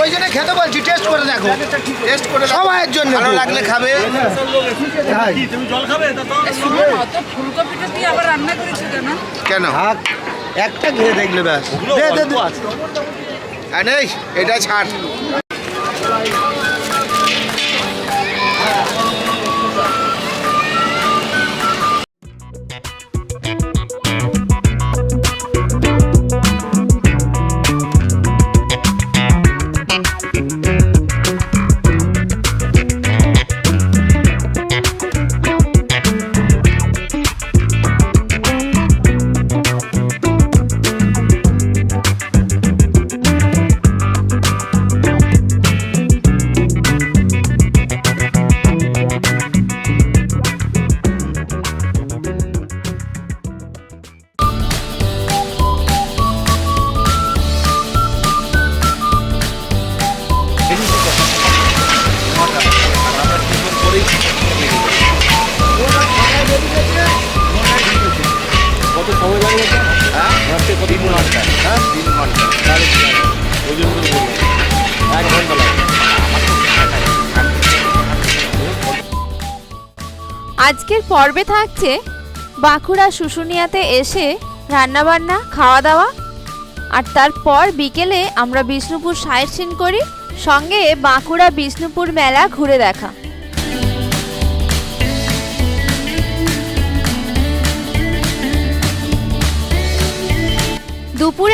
ওই জন্য খেতে বলছি টেস্ট করে দেখো। টেস্ট করে সবাইয়ের জন্য। ভালো লাগলে খাবে। এ, সুমন অত ফুলকপিটা দিয়ে আবার রান্না করেছ কেন? কেন? একটা খেয়ে দেখলে ব্যাস। দে দে দে। আর এটা ছাড়। আজকের পর্বে থাকছে বাঁকুড়া শুশুনিয়াতে এসে রান্নাবান্না খাওয়া দাওয়া আর তারপর বিকেলে আমরা বিষ্ণুপুর সাইট সিন করি, সঙ্গে বাঁকুড়া বিষ্ণুপুর মেলা ঘুরে দেখা।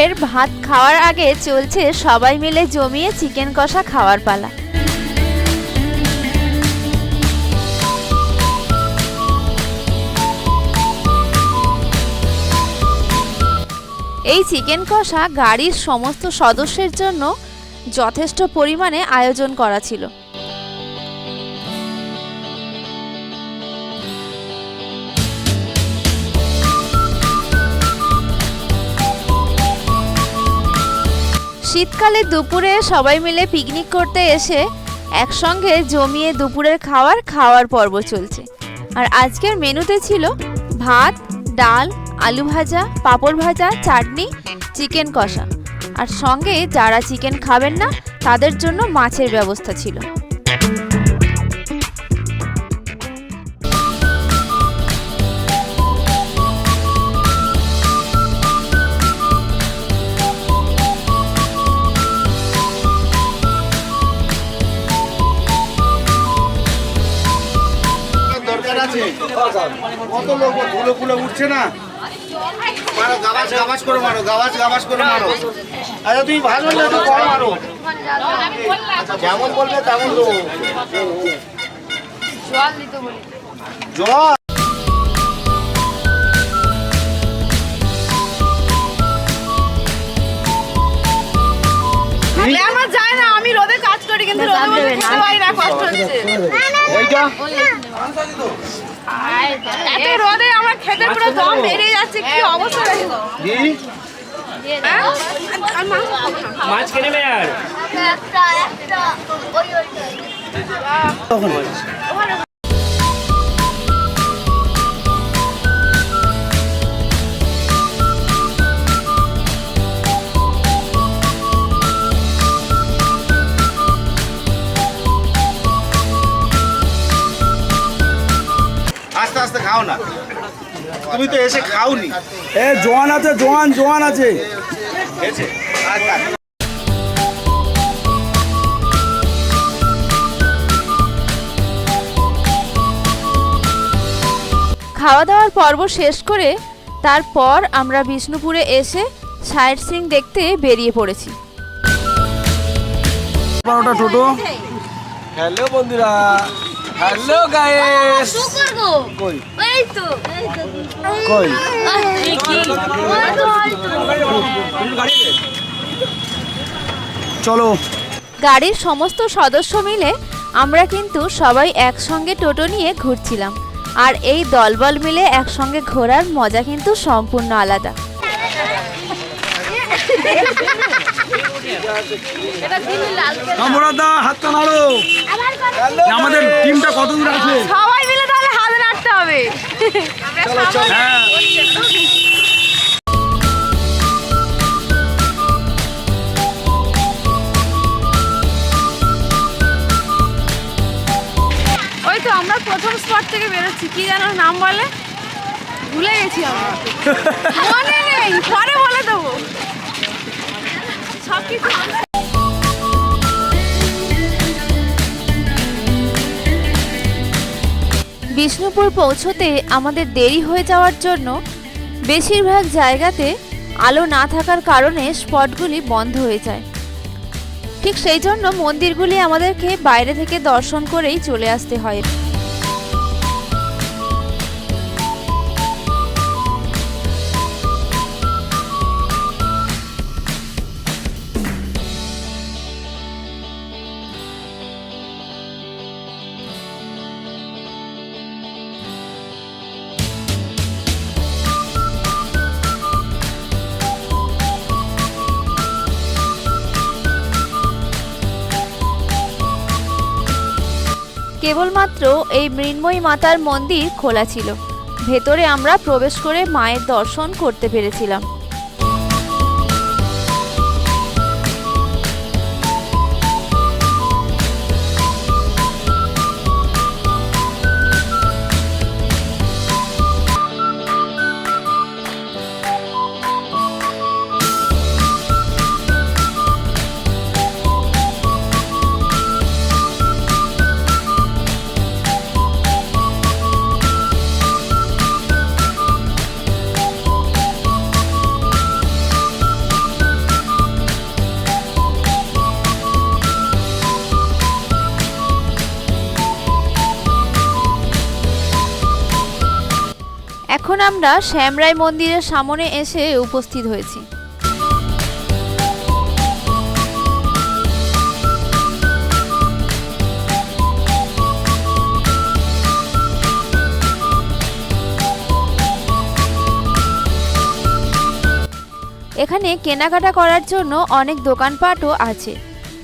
দুপুরের ভাত খাওয়ার আগে চলছে সবাই মিলে জমিয়ে চিকেন কষা খাওয়ার পালা। এই চিকেন কষা গাড়ির সমস্ত সদস্যের জন্য যথেষ্ট পরিমাণে আয়োজন করা ছিল। শীতকালে দুপুরে সবাই মিলে পিকনিক করতে এসে একসঙ্গে জমিয়ে দুপুরের খাওয়ার খাওয়ার পর্ব চলছে। আর আজকের মেনুতে ছিল ভাত, ডাল, আলু ভাজা, পাঁপড় ভাজা, চাটনি, চিকেন কষা। আর সঙ্গে যারা চিকেন খাবেন না, তাদের জন্য মাছের ব্যবস্থা ছিল। কত লোক ধুলো ফুলো উঠছে না মারো করে মারো গাবাস করে মারো আচ্ছা তুমি ভালো না তো মারো যেমন বলবে তেমন জল আমার যায় না আমি রোদে কাজ করি কিন্তু না এইটা এত রোদে আমার খেতে পুরো দম বেরিয়ে যাচ্ছে কি অবস্থা। মাছ কিনে নেবে আর খাও না। তুমি তো এসে খাওনি। এ জোয়ান আছে জোয়ান জোয়ান আছে। আচ্ছা খাওয়া দাওয়ার পর্ব শেষ করে তারপর আমরা বিষ্ণুপুরে এসে সাইট সিং দেখতে বেরিয়ে পড়েছি। বারোটা টোটো। হ্যালো বন্ধুরা। হ্যালো কই? কই? চলো। গাড়ির সমস্ত সদস্য মিলে আমরা কিন্তু সবাই একসঙ্গে টোটো নিয়ে ঘুরছিলাম। আর এই দলবল মিলে একসঙ্গে ঘোরার মজা কিন্তু সম্পূর্ণ আলাদা। আমরা দা হাতটা নাড়ো। আমাদের টিমটা কত দূর আছে? সবাই মিলে তাহলে হাত নাড়তে হবে। হ্যাঁ। ওই তো আমরা প্রথম স্পট থেকে বেরোচ্ছি। কি যেন নাম বলে? ভুলে গেছি আমরা। মনে নেই পরে বলে দেবো। বিষ্ণুপুর পৌঁছতে আমাদের দেরি হয়ে যাওয়ার জন্য বেশিরভাগ জায়গাতে আলো না থাকার কারণে স্পটগুলি বন্ধ হয়ে যায়। ঠিক সেই জন্য মন্দিরগুলি আমাদেরকে বাইরে থেকে দর্শন করেই চলে আসতে হয়। কেবলমাত্র এই মৃন্ময়ী মাতার মন্দির খোলা ছিল। ভেতরে আমরা প্রবেশ করে মায়ের দর্শন করতে পেরেছিলাম। এখন আমরা শ্যামরাই মন্দিরের সামনে এসে উপস্থিত হয়েছি। এখানে কেনাকাটা করার জন্য অনেক দোকানপাটও আছে।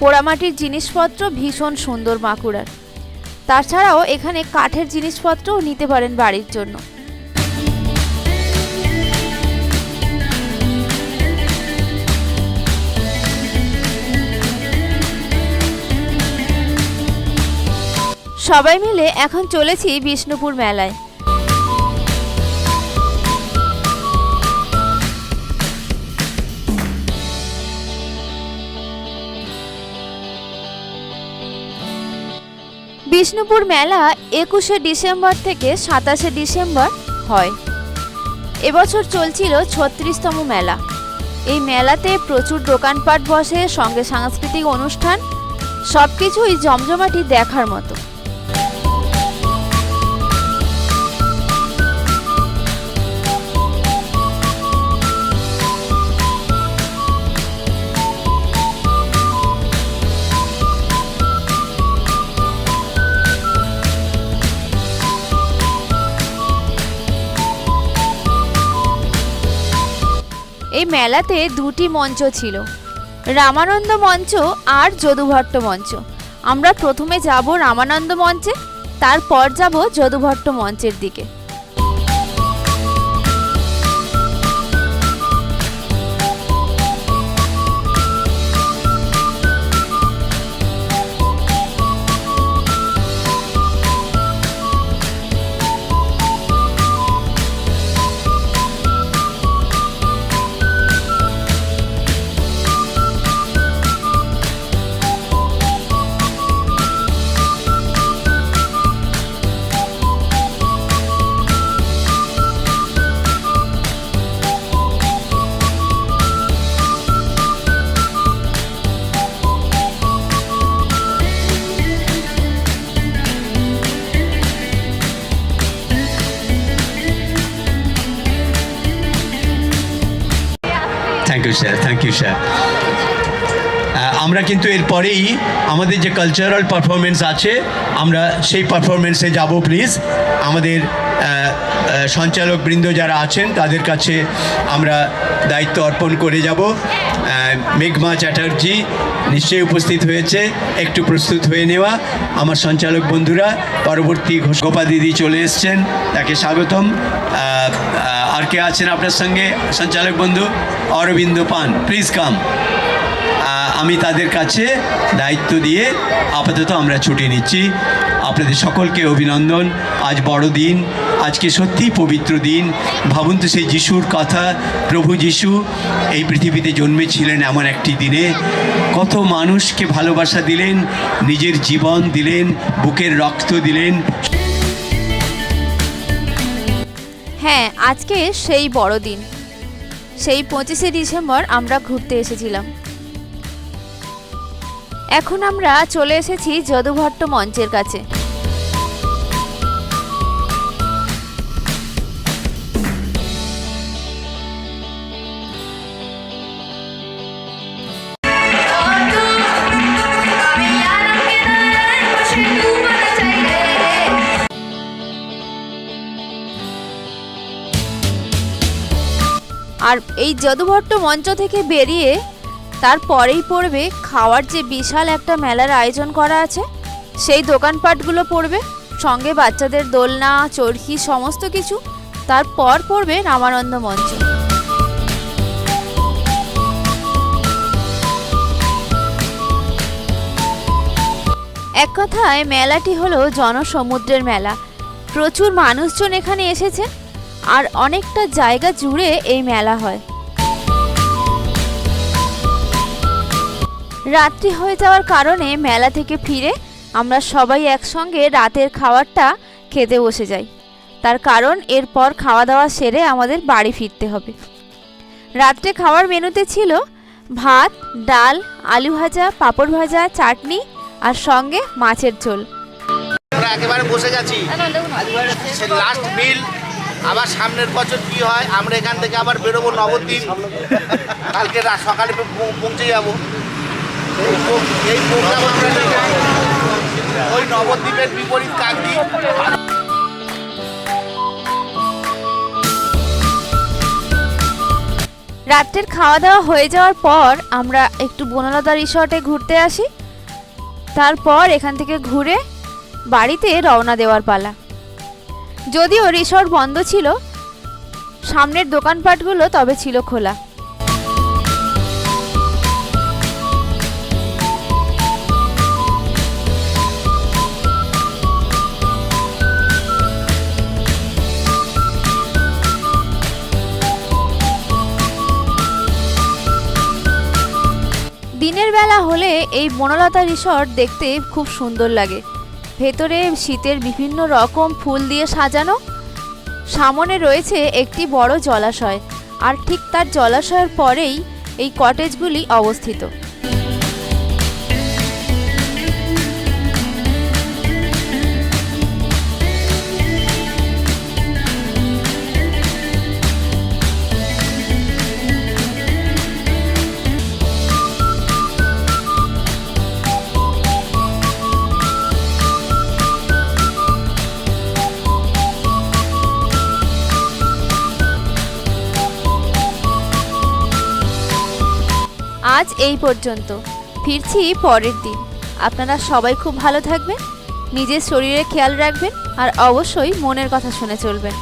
পোড়ামাটির জিনিসপত্র ভীষণ সুন্দর বাঁকুড়ার তাছাড়াও এখানে কাঠের জিনিসপত্রও নিতে পারেন বাড়ির জন্য। সবাই মিলে এখন চলেছি বিষ্ণুপুর মেলায়। বিষ্ণুপুর মেলা একুশে ডিসেম্বর থেকে সাতাশে ডিসেম্বর হয়। এবছর চলছিল ছত্রিশতম মেলা। এই মেলাতে প্রচুর দোকানপাট বসে, সঙ্গে সাংস্কৃতিক অনুষ্ঠান সব কিছুই জমজমাটি দেখার মতো। মেলাতে দুটি মঞ্চ ছিল। রামানন্দ মঞ্চ আর যদুভট্ট মঞ্চ। আমরা প্রথমে যাব রামানন্দ মঞ্চে, তারপর যাব যদুভট্ট মঞ্চের দিকে। থ্যাংক ইউ স্যার আমরা কিন্তু এরপরেই আমাদের যে কালচারাল পারফরমেন্স আছে আমরা সেই পারফরমেন্সে যাব প্লিজ আমাদের আহ, আহ, সঞ্চালক বৃন্দ যারা আছেন তাদের কাছে আমরা দায়িত্ব অর্পণ করে যাব। মেঘমা চ্যাটার্জি নিশ্চয়ই উপস্থিত হয়েছে একটু প্রস্তুত হয়ে নেওয়া। আমার সঞ্চালক বন্ধুরা পরবর্তী ঘোষ- গোপা দিদি চলে এসছেন তাকে স্বাগতম। আর কে আছেন আপনার সঙ্গে? সঞ্চালক বন্ধু অরবিন্দ পান। প্লিজ কাম আমি তাদের কাছে দায়িত্ব দিয়ে আপাতত আমরা ছুটি নিচ্ছি। আপনাদের সকলকে অভিনন্দন। আজ বড় দিন। আজকে সত্যিই পবিত্র দিন। ভাবুন তো সেই যিশুর কথা, প্রভু যিশু এই পৃথিবীতে জন্মেছিলেন এমন একটি দিনে। কত মানুষকে ভালোবাসা দিলেন, নিজের জীবন দিলেন, বুকের রক্ত দিলেন। হ্যাঁ আজকে সেই বড় দিন। সেই পঁচিশে ডিসেম্বর আমরা ঘুরতে এসেছিলাম। এখন আমরা চলে এসেছি যদুভট্ট মঞ্চের কাছে। আর এই যদুভট্ট মঞ্চ থেকে বেরিয়ে তারপরেই পড়বে খাওয়ার যে বিশাল একটা মেলার আয়োজন করা আছে, সেই দোকানপাটগুলো পড়বে, সঙ্গে বাচ্চাদের দোলনা, চরকি, সমস্ত কিছু। তারপর পড়বে রামানন্দ মঞ্চ। এক কথায় মেলাটি হলো জনসমুদ্রের মেলা। প্রচুর মানুষজন এখানে এসেছে। আর অনেকটা জায়গা জুড়ে এই মেলা হয়। রাত্রি হয়ে যাওয়ার কারণে মেলা থেকে ফিরে আমরা সবাই একসঙ্গে রাতের খাবারটা খেতে বসে যাই। তার কারণ এরপর খাওয়া দাওয়া সেরে আমাদের বাড়ি ফিরতে হবে। রাত্রে খাওয়ার মেনুতে ছিল ভাত ডাল আলু ভাজা পাঁপড় ভাজা চাটনি আর সঙ্গে মাছের ঝোল। আমরা একেবারে বসে গেছি। লাস্ট মিল আবার সামনের বছর কি হয়, আমরা এখান থেকে আবার বেরোবো নবদ্বীপ। কালকে সকালে পৌঁছে যাব। এই প্রোগ্রাম আমরা ওই নবদ্বীপের বিপরীত কাকদ্বীপ রাত্রের খাওয়া দাওয়া হয়ে যাওয়ার পর আমরা একটু বনলতা রিসর্টে ঘুরতে আসি। তারপর এখান থেকে ঘুরে বাড়িতে রওনা দেওয়ার পালা। যদিও রিসর্ট বন্ধ ছিল, সামনের দোকানপাটগুলো তবে ছিল খোলা। দিনের বেলা হলে এই বনলতা রিসর্ট দেখতে খুব সুন্দর লাগে। ভেতরে শীতের বিভিন্ন রকম ফুল দিয়ে সাজানো। সামনে রয়েছে একটি বড় জলাশয়, আর ঠিক তার জলাশয়ের পরেই এই কটেজগুলি অবস্থিত। আজ এই পর্যন্ত। ফিরছি পরের দিন। আপনারা সবাই খুব ভালো থাকবেন, নিজের শরীরে খেয়াল রাখবেন আর অবশ্যই মনের কথা শুনে চলবেন।